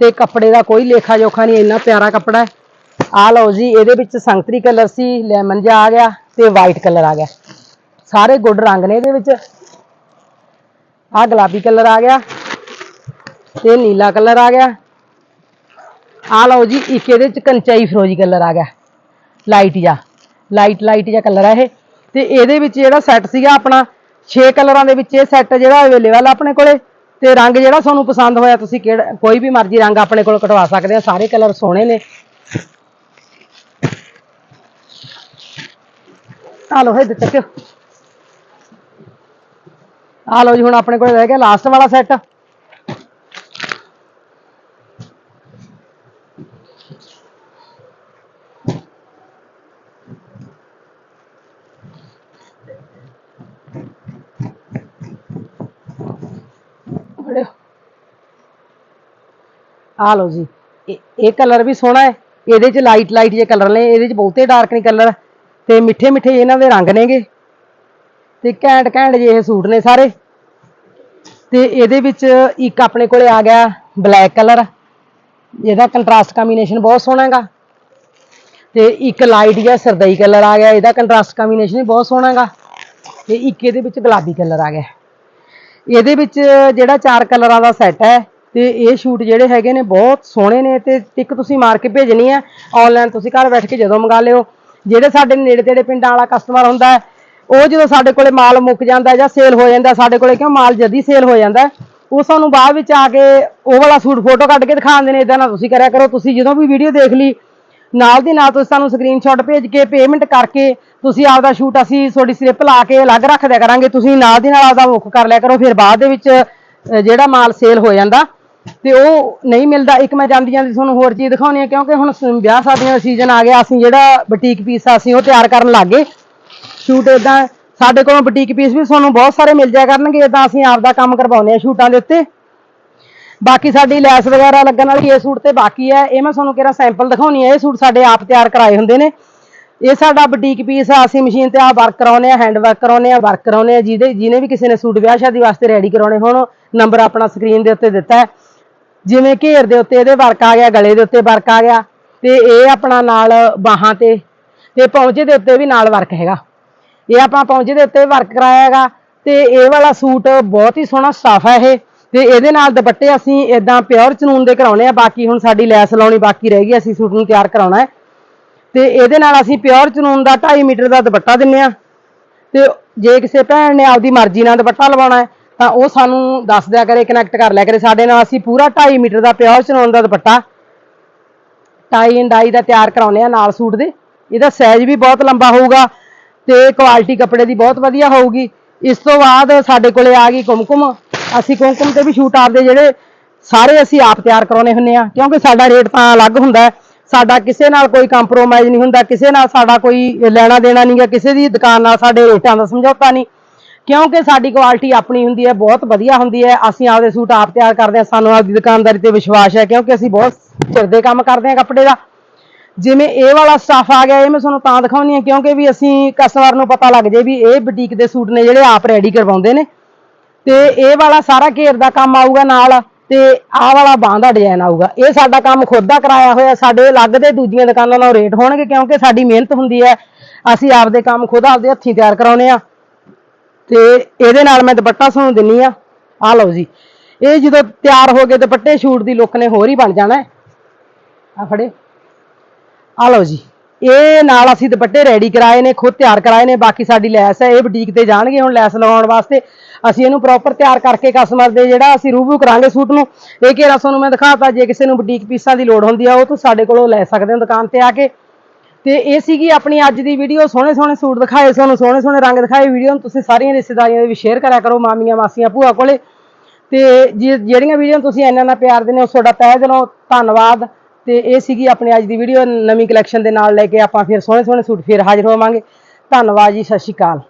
ਤੇ ਕੱਪੜੇ ਦਾ ਕੋਈ ਲੇਖਾ ਜੋਖਾ ਨਹੀਂ, ਇੰਨਾ ਪਿਆਰਾ ਕੱਪੜਾ ਹੈ। ਆ ਲਓ ਜੀ, ਇਹਦੇ ਵਿੱਚ ਸੰਤਰੀ ਕਲਰ ਸੀ ਲੈਮਨ ਜਿਹਾ ਆ ਗਿਆ ਤੇ ਵਾਈਟ ਕਲਰ ਆ ਗਿਆ। ਸਾਰੇ ਗੁੱਡ ਰੰਗ ਨੇ ਇਹਦੇ ਵਿੱਚ। ਆ ਗੁਲਾਬੀ ਕਲਰ ਆ ਗਿਆ ਤੇ ਨੀਲਾ ਕਲਰ ਆ ਗਿਆ। ਆ ਲਓ ਜੀ, ਇੱਕ ਇਹਦੇ ਚ ਕੰਚਾਈ ਫਰੋਜੀ ਕਲਰ ਆ ਗਿਆ। ਲਾਈਟ ਜਿਹਾ ਲਾਈਟ ਲਾਈਟ ਜਿਹਾ ਕਲਰ ਆ ਇਹ। ਤੇ ਇਹਦੇ ਵਿੱਚ ਜਿਹੜਾ ਸੈੱਟ ਸੀਗਾ ਆਪਣਾ 6 ਕਲਰਾਂ ਦੇ ਵਿੱਚ ਇਹ ਸੈੱਟ ਜਿਹੜਾ ਅਵੇਲੇਬਲ ਆ ਆਪਣੇ ਕੋਲੇ, ਤੇ ਰੰਗ ਜਿਹੜਾ ਤੁਹਾਨੂੰ ਪਸੰਦ ਹੋਇਆ, ਤੁਸੀਂ ਕਿਹੜਾ, ਕੋਈ ਵੀ ਮਰਜ਼ੀ ਰੰਗ ਆਪਣੇ ਕੋਲ ਕਟਵਾ ਸਕਦੇ ਆ, ਸਾਰੇ ਕਲਰ ਸੋਹਣੇ ਨੇ। ਆ ਲਓ ਇਹ ਚੱਕਿਓ ਆ ਲਓ ਜੀ, ਹੁਣ ਆਪਣੇ ਕੋਲ ਰਹਿ ਗਿਆ ਲਾਸਟ ਵਾਲਾ ਸੈੱਟ ਆ ਲਓ ਜੀ, ਇਹ- ਕਲਰ ਵੀ ਸੋਹਣਾ ਹੈ, ਇਹਦੇ ਚ ਲਾਈਟ ਲਾਈਟ ਜੇ ਕਲਰ ਨੇ, ਇਹਦੇ ਚ ਬਹੁਤੇ ਡਾਰਕ ਨਹੀਂ ਕਲਰ ਤੇ ਮਿੱਠੇ ਮਿੱਠੇ ਇਹਨਾਂ ਦੇ ਰੰਗ ਨੇਗੇ, ਤੇ ਘੈਂਟ ਘੈਂਟ ਜੇ ਇਹ ਸੂਟ ਨੇ ਸਾਰੇ। ਤੇ ਇਹਦੇ ਵਿੱਚ ਇੱਕ ਆਪਣੇ ਕੋਲੇ ਆ ਗਿਆ ਬਲੈਕ ਕਲਰ ਇਹਦਾ ਕੰਟਰਾਸਟ ਕੰਬੀਨੇਸ਼ਨ ਬਹੁਤ ਸੋਹਣਾ ਹੈਗਾ। ਤੇ ਇੱਕ ਲਾਈਟ ਜਿਹਾ ਸਰਦਈ ਕਲਰ ਆ ਗਿਆ, ਇਹਦਾ ਕੰਟਰਾਸਟ ਕੰਬੀਨੇਸ਼ਨ ਵੀ ਬਹੁਤ ਸੋਹਣਾ ਹੈਗਾ। ਤੇ ਇੱਕ ਇਹਦੇ ਵਿੱਚ ਗੁਲਾਬੀ ਕਲਰ ਆ ਗਿਆ। ਇਹਦੇ ਵਿੱਚ ਜਿਹੜਾ ਚਾਰ ਕਲਰਾਂ ਦਾ ਸੈੱਟ ਹੈ ਤੇ ਇਹ ਸ਼ੂਟ ਜਿਹੜੇ ਹੈਗੇ ਨੇ ਬਹੁਤ ਸੋਹਣੇ ਨੇ ਤੇ ਟਿਕ ਤੁਸੀਂ ਮਾਰ ਕੇ ਭੇਜਣੀ ਹੈ ਆਨਲਾਈਨ ਤੁਸੀਂ ਘਰ ਬੈਠ ਕੇ ਜਦੋਂ ਮੰਗਾ ਲਿਓ। ਜਿਹੜੇ ਸਾਡੇ ਨੇੜੇ ਤੇੜੇ ਪਿੰਡਾਂ ਵਾਲਾ ਕਸਟਮਰ ਹੁੰਦਾ ਉਹ ਜਦੋਂ ਸਾਡੇ ਕੋਲੇ ਮਾਲ ਮੁੱਕ ਜਾਂਦਾ ਜਾਂ ਸੇਲ ਹੋ ਜਾਂਦਾ, ਸਾਡੇ ਕੋਲੇ ਕਿਉਂ ਮਾਲ ਜਦੀ ਸੇਲ ਹੋ ਜਾਂਦਾ ਉਹ ਸਾਨੂੰ ਬਾਅਦ ਵਿੱਚ ਆ ਕੇ ਉਹ ਵਾਲਾ ਸੂਟ ਫੋਟੋ ਕੱਢ ਕੇ ਦਿਖਾਉਂਦੇ ਨੇ ਇਦਾਂ ਨਾ ਤੁਸੀਂ ਕਰਿਆ ਕਰੋ, ਤੁਸੀਂ ਜਦੋਂ ਵੀ ਵੀਡੀਓ ਦੇਖ ਲਈ, ਨਾਲ ਦੀ ਨਾਲ ਤੁਸੀਂ ਸਾਨੂੰ ਸਕਰੀਨਸ਼ਾਟ ਭੇਜ ਕੇ ਪੇਮੈਂਟ ਕਰਕੇ ਤੁਸੀਂ ਆਪਦਾ ਸ਼ੂਟ ਅਸੀਂ ਤੁਹਾਡੀ ਸਲਿੱਪ ਲਾ ਕੇ ਅਲੱਗ ਰੱਖ ਦਿਆ ਕਰਾਂਗੇ, ਤੁਸੀਂ ਨਾਲ ਦੀ ਨਾਲ ਆਪਦਾ ਬੁੱਕ ਕਰ ਲਿਆ ਕਰੋ, ਫਿਰ ਬਾਅਦ ਦੇ ਵਿੱਚ ਜਿਹੜਾ ਮਾਲ ਸੇਲ ਹੋ ਜਾਂਦਾ ਤੇ ਉਹ ਨਹੀਂ ਮਿਲਦਾ। ਇੱਕ ਮੈਂ ਜਾਂਦੀ ਜਾਂਦੀ ਤੁਹਾਨੂੰ ਹੋਰ ਚੀਜ਼ ਦਿਖਾਉਣੀ ਹੈ ਕਿਉਂਕਿ ਹੁਣ ਸ- ਵਿਆਹ ਸ਼ਾਦੀਆਂ ਦਾ ਸੀਜ਼ਨ ਆ ਗਿਆ। ਅਸੀਂ ਜਿਹੜਾ ਬੁਟੀਕ ਪੀਸ ਆ, ਅਸੀਂ ਉਹ ਤਿਆਰ ਕਰਨ ਲੱਗ ਗਏ। ਸ਼ੂਟ ਇਦਾਂ ਸਾਡੇ ਕੋਲੋਂ ਬੁਟੀਕ ਪੀਸ ਵੀ ਤੁਹਾਨੂੰ ਬਹੁਤ ਸਾਰੇ ਮਿਲ ਜਾਇਆ ਕਰਨਗੇ। ਇਦਾਂ ਅਸੀਂ ਆਪ ਦਾ ਕੰਮ ਕਰਵਾਉਂਦੇ ਆ ਸ਼ੂਟਾਂ ਦੇ ਉੱਤੇ। ਬਾਕੀ ਸਾਡੀ ਲੈਸ ਵਗੈਰਾ ਲੱਗਣ ਵਾਲੀ ਇਹ ਸੂਟ ਤੇ ਬਾਕੀ ਹੈ ਇਹ ਮੈਂ ਤੁਹਾਨੂੰ ਕਿਹੜਾ ਸੈਂਪਲ ਦਿਖਾਉਣੀ ਹੈ ਇਹ ਸੂਟ ਸਾਡੇ ਆਪ ਤਿਆਰ ਕਰਾਏ ਹੁੰਦੇ ਨੇ। ਇਹ ਸਾਡਾ ਬੁਟੀਕ ਪੀਸ ਆ। ਅਸੀਂ ਮਸ਼ੀਨ ਤੇ ਆ ਵਰਕ ਕਰਾਉਨੇ ਆ ਹੈਂਡ ਵਰਕ ਕਰਾਉਨੇ ਆ ਵਰਕ ਕਰਾਉਨੇ ਆ। ਜਿਹਦੇ, ਜਿਹਨੇ ਵੀ ਕਿਸੇ ਨੇ ਸੂਟ ਵਿਆਹ ਸ਼ਾਦੀ ਵਾਸਤੇ ਰੈਡੀ ਕਰਾਉਣੇ ਹੋਣ ਨੰਬਰ ਆਪਣਾ ਸਕਰੀਨ ਦੇ ਉੱਤੇ ਦਿੱਤਾ ਹੈ। ਜਿਵੇਂ ਘੇਰ ਦੇ ਉੱਤੇ, ਇਹਦੇ ਵਰਕ ਆ ਗਿਆ, ਗਲੇ ਦੇ ਉੱਤੇ ਵਰਕ ਆ ਗਿਆ, ਤੇ ਇਹ ਆਪਣਾ ਨਾਲ ਬਾਹਾਂ ਤੇ ਤੇ ਪੌਂਚੇ ਦੇ ਉੱਤੇ ਵੀ ਨਾਲ ਵਰਕ ਹੈਗਾ। ਇਹ ਆਪਾਂ ਪੌਂਚੇ ਦੇ ਉੱਤੇ ਵਰਕ ਕਰਾਇਆ ਹੈਗਾ, ਤੇ ਇਹ ਵਾਲਾ ਸੂਟ ਬਹੁਤ ਹੀ ਸੋਹਣਾ ਸਟਾਫ ਹੈ ਇਹ, ਤੇ ਇਹਦੇ ਨਾਲ ਦੁਪੱਟੇ ਅਸੀਂ ਇਦਾਂ ਪਿਓਰ ਚਨੂਨ ਦੇ ਕਰਾਉਣੇ ਆ, ਬਾਕੀ ਹੁਣ ਸਾਡੀ ਲੈਸ ਲਾਉਣੀ ਬਾਕੀ ਰਹਿ ਗਈ, ਅਸੀਂ ਸੂਟ ਨੂੰ ਤਿਆਰ ਕਰਾਉਣਾ ਹੈ। ਤੇ ਇਹਦੇ ਨਾਲ ਅਸੀਂ ਪਿਓਰ ਚਨੂਨ ਦਾ 2.5 ਮੀਟਰ ਦਾ ਦੁਪੱਟਾ ਦਿੰਨੇ ਆ, ਤੇ ਜੇ ਕਿਸੇ ਭੈਣ ਨੇ ਆਪਦੀ ਮਰਜ਼ੀ ਨਾਲ ਦੁਪੱਟਾ ਲਵਾਉਣਾ ਹੈ ਤਾਂ ਉਹ ਸਾਨੂੰ ਦੱਸ ਦਿਆ ਕਰੇ ਕਨੈਕਟ ਕਰ ਲਿਆ ਕਰੇ। ਸਾਡੇ ਨਾਲ ਅਸੀਂ ਪੂਰਾ 2.5 ਮੀਟਰ ਦਾ ਪਿਓਰ ਚਨੂਨ ਦਾ ਦੁਪੱਟਾ। ਟਾਈ ਐਂਡ ਡਾਈ ਦਾ ਤਿਆਰ ਕਰਾਉਨੇ ਆ ਨਾਲ ਸੂਟ ਦੇ। ਇਹਦਾ ਸਾਈਜ਼ ਵੀ ਬਹੁਤ ਲੰਬਾ ਹੋਊਗਾ ਤੇ ਕੁਆਲਿਟੀ ਕੱਪੜੇ ਦੀ ਬਹੁਤ ਵਧੀਆ ਹੋਊਗੀ। ਇਸ ਤੋਂ ਬਾਅਦ ਸਾਡੇ ਕੋਲੇ ਆ ਗਈ ਕੁਮਕੁਮ। ਅਸੀਂ ਕੁਮਕੁਮ ਤੇ ਵੀ ਸ਼ੂਟ ਆਪਦੇ ਜਿਹੜੇ ਸਾਰੇ ਅਸੀਂ ਆਪ ਤਿਆਰ ਕਰਾਉਨੇ ਹੁੰਨੇ ਆ। ਕਿਉਂਕਿ ਸਾਡਾ ਰੇਟ ਤਾਂ ਅਲੱਗ ਹੁੰਦਾ ਸਾਡਾ ਕਿਸੇ ਨਾਲ ਕੋਈ ਕੰਪਰੋਮਾਈਜ਼ ਨਹੀਂ ਹੁੰਦਾ। ਕਿਸੇ ਨਾਲ ਸਾਡਾ ਕੋਈ ਲੈਣਾ ਦੇਣਾ ਨਹੀਂ ਹੈ ਕਿਸੇ ਦੀ ਦੁਕਾਨ ਨਾਲ ਸਾਡੇ ਰੇਟਾਂ ਦਾ ਸਮਝੌਤਾ ਨਹੀਂ। ਕਿਉਂਕਿ ਸਾਡੀ ਕੁਆਲਿਟੀ ਆਪਣੀ ਹੁੰਦੀ ਹੈ, ਬਹੁਤ ਵਧੀਆ ਹੁੰਦੀ ਹੈ। ਅਸੀਂ ਆਪਦੇ ਸੂਟ ਆਪ ਤਿਆਰ ਕਰਦੇ ਹਾਂ। ਸਾਨੂੰ ਆਪਦੀ ਦੁਕਾਨਦਾਰੀ ਤੇ ਵਿਸ਼ਵਾਸ ਹੈ, ਕਿਉਂਕਿ ਅਸੀਂ ਬਹੁਤ ਚਿਰ ਦੇ ਕੰਮ ਕਰਦੇ ਹਾਂ ਕੱਪੜੇ ਦਾ। ਜਿਵੇਂ ਇਹ ਵਾਲਾ ਸਟਾਫ ਆ ਗਿਆ, ਇਹ ਮੈਂ ਤੁਹਾਨੂੰ ਤਾਂ ਦਿਖਾਉਣੀ ਹੈ, ਕਿਉਂਕਿ ਵੀ ਅਸੀਂ ਕਸਟਮਰ ਨੂੰ ਪਤਾ ਲੱਗ ਜੇ ਵੀ ਇਹ ਬੁਟੀਕ ਦੇ ਸੂਟ ਨੇ ਜਿਹੜੇ ਆਪ ਰੈਡੀ ਕਰਵਾਉਂਦੇ ਨੇ। ਤੇ ਇਹ ਵਾਲਾ ਸਾਰਾ ਘੇਰ ਦਾ ਕੰਮ ਆਊਗਾ ਨਾਲ, ਤੇ ਆਹ ਵਾਲਾ ਬਾਂਹ ਦਾ ਡਿਜ਼ਾਈਨ ਆਊਗਾ। ਇਹ ਸਾਡਾ ਕੰਮ ਖੁਦ ਦਾ ਕਰਾਇਆ ਹੋਇਆ, ਸਾਡੇ ਅਲੱਗ ਦੇ ਦੂਜੀਆਂ ਦੁਕਾਨਾਂ ਨਾਲੋਂ ਰੇਟ ਹੋਣਗੇ, ਕਿਉਂਕਿ ਸਾਡੀ ਮਿਹਨਤ ਹੁੰਦੀ ਹੈ। ਅਸੀਂ ਆਪਦੇ ਕੰਮ ਖੁਦ ਆਪਦੇ ਹੱਥੀਂ ਤਿਆਰ ਕਰਾਉਨੇ ਆ ਤੇ ਇਹਦੇ ਨਾਲ ਮੈਂ ਦੁਪੱਟਾ ਤੁਹਾਨੂੰ ਦਿੰਨੀ ਆ। ਆ ਲਓ ਜੀ। ਇਹ ਜਦੋਂ ਤਿਆਰ ਹੋ ਗਏ ਦੁਪੱਟੇ, ਸ਼ੂਟ ਦੀ ਲੁੱਕ ਨੇ ਹੋਰ ਹੀ ਬਣ ਜਾਣਾ ਆ ਫੜੇ। ਆ ਲਓ ਜੀ। ਇਹ ਨਾਲ ਅਸੀਂ ਦੁਪੱਟੇ ਰੈਡੀ ਕਰਾਏ ਨੇ, ਖੁਦ ਤਿਆਰ ਕਰਾਏ ਨੇ, ਬਾਕੀ ਸਾਡੀ ਲੈਸ ਹੈ, ਇਹ ਬੁਟੀਕ ਤੇ ਜਾਣਗੇ ਹੁਣ ਲੈਸ ਲਗਾਉਣ ਵਾਸਤੇ। ਅਸੀਂ ਇਹਨੂੰ ਪ੍ਰੋਪਰ ਤਿਆਰ ਕਰਕੇ ਕਸਟਮਰ ਦੇ ਜਿਹੜਾ ਅਸੀਂ ਰੂਬੂ ਕਰਾਂਗੇ ਸੂਟ ਨੂੰ, ਇਹ ਘੇਰਾ ਤੁਹਾਨੂੰ ਮੈਂ ਦਿਖਾਤਾ, ਜੇ ਕਿਸੇ ਨੂੰ ਬੁਟੀਕ ਪੀਸਾਂ ਦੀ ਲੋੜ ਹੁੰਦੀ ਆ, ਉਹ ਤੁਸੀਂ ਸਾਡੇ ਕੋਲੋਂ ਲੈ ਸਕਦੇ ਹੋ ਦੁਕਾਨ ਤੇ ਆ ਕੇ। ਤੇ ਇਹ ਸੀਗੀ ਆਪਣੀ ਅੱਜ ਦੀ ਵੀਡੀਓ ਸੋਹਣੇ ਸੋਹਣੇ ਸੂਟ ਦਿਖਾਏ ਤੁਹਾਨੂੰ ਸੋਹਣੇ ਸੋਹਣੇ ਰੰਗ ਦਿਖਾਏ ਵੀਡੀਓ ਨੂੰ। ਤੁਸੀਂ ਸਾਰੀਆਂ ਰਿਸ਼ਤੇਦਾਰੀਆਂ ਦੇ ਵੀ ਸ਼ੇਅਰ ਕਰਿਆ ਕਰੋ, ਮਾਮੀਆਂ, ਮਾਸੀਆਂ, ਭੂਆ ਕੋਲੇ। ਤੇ ਜੇ- ਜਿਹੜੀਆਂ ਵੀਡੀਓ ਤੁਸੀਂ ਇੰਨਾ ਨਾਲ ਪਿਆਰ ਦਿੰਦੇ ਹੋ ਤੁਹਾਡਾ ਤਹਿ ਦਿਲੋਂ ਧੰਨਵਾਦ। ਤੇ ਇਹ ਸੀਗੀ ਆਪਣੀ ਅੱਜ ਦੀ ਵੀਡੀਓ ਨਵੀਂ ਕਲੈਕਸ਼ਨ ਦੇ ਨਾਲ ਲੈ ਕੇ ਆਪਾਂ ਫਿਰ ਸੋਹਣੇ ਸੋਹਣੇ ਸੂਟ ਫਿਰ ਹਾਜ਼ਰ ਹੋਵਾਂਗੇ। ਧੰਨਵਾਦ ਜੀ, ਸਤਿ ਸ਼੍ਰੀ ਅਕਾਲ।